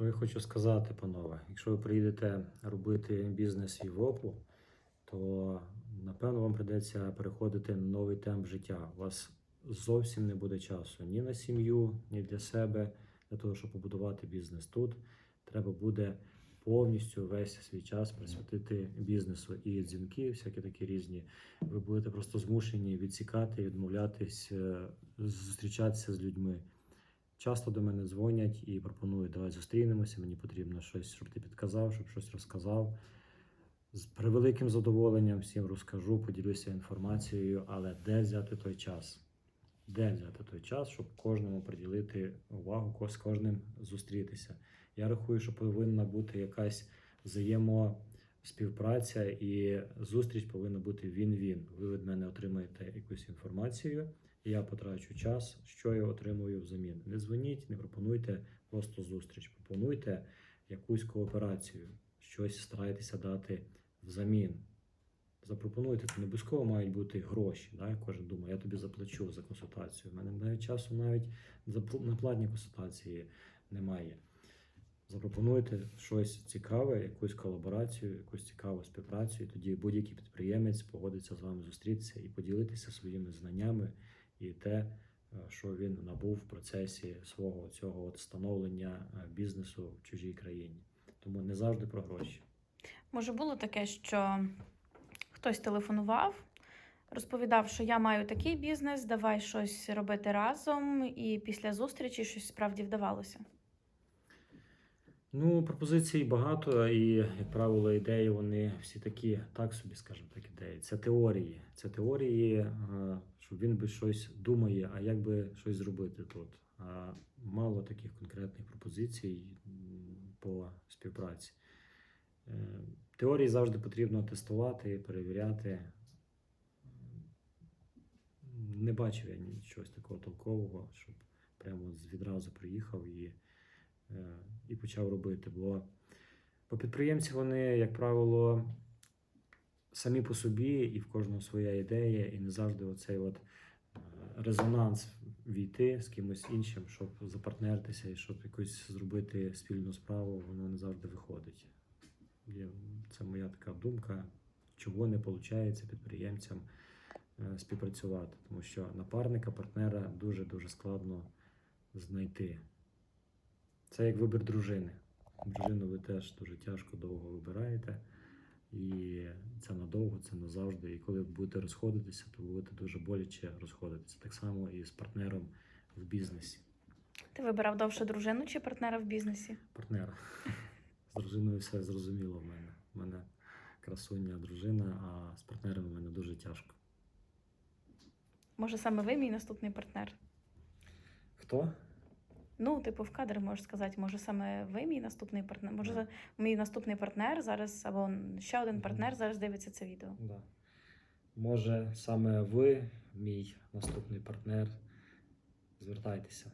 Що я хочу сказати, панове? Якщо ви приїдете робити бізнес в Європу, то напевно вам прийдеться переходити на новий темп життя. У вас зовсім не буде часу ні на сім'ю, ні для себе, для того, щоб побудувати бізнес тут. Треба буде повністю весь свій час присвятити бізнесу. І дзвінки, всякі такі різні. Ви будете просто змушені відсікати, відмовлятись, е, зустрічатися з людьми. Часто до мене дзвонять і пропонують, давай зустрінемося, мені потрібно щось, щоб ти підказав, щоб щось розказав. З превеликим задоволенням всім розкажу, поділюся інформацією, але де взяти той час? Де взяти той час, щоб кожному приділити увагу, з кожним зустрітися? Я рахую, що повинна бути якась взаємоспівпраця і зустріч повинна бути він-він. Ви від мене отримаєте якусь інформацію, я потрачу час, що я отримую взамін. Не дзвоніть, не пропонуйте просто зустріч, пропонуйте якусь кооперацію, щось старайтеся дати взамін. Запропонуйте, це не обов'язково мають бути гроші. Да? Кожен думає, я тобі заплачу за консультацію. У мене навіть часу навіть на платні консультації немає. Запропонуйте щось цікаве, якусь колаборацію, якусь цікаву співпрацю, і тоді будь-який підприємець погодиться з вами зустрітися і поділитися своїми знаннями і те, е, що він набув в процесі свого цього от становлення е, бізнесу в чужій країні. Тому не завжди про гроші. Може, було таке, що хтось телефонував, розповідав, що я маю такий бізнес, давай щось робити разом, і після зустрічі щось справді вдавалося. Ну, пропозицій багато, і, як правило, ідеї вони всі такі, так собі, скажімо так, ідеї. Це теорії. Це теорії, е, що він би щось думає, а як би щось зробити тут. Мало таких конкретних пропозицій по співпраці. Е, Теорії завжди потрібно тестувати, перевіряти. Не бачив я нічого такого толкового, щоб прямо відразу приїхав і і почав робити. Бо, бо підприємці, вони, як правило, самі по собі, і в кожного своя ідея, і не завжди оцей от е, резонанс війти з кимось іншим, щоб запартнертися і щоб якусь зробити спільну справу, воно не завжди виходить. Це моя така думка, чого не виходить підприємцям е, співпрацювати, тому що напарника, партнера дуже-дуже складно знайти. Це як вибір дружини. Дружину ви теж дуже тяжко довго вибираєте. І це надовго, це назавжди. І коли будете розходитися, то будете дуже боляче розходитися. Так само і з партнером в бізнесі. Ти вибирав довше дружину чи партнера в бізнесі? Партнера. З дружиною все зрозуміло в мене. У мене красуня дружина, а з партнером у мене дуже тяжко. Може, саме ви мій наступний партнер? Хто? Ну, типу, в кадр можеш сказати, може, саме ви мій наступний партнер. Може, Да. мій наступний партнер зараз, або ще один партнер зараз дивиться це відео. Да. Може, саме ви, мій наступний партнер, звертайтеся.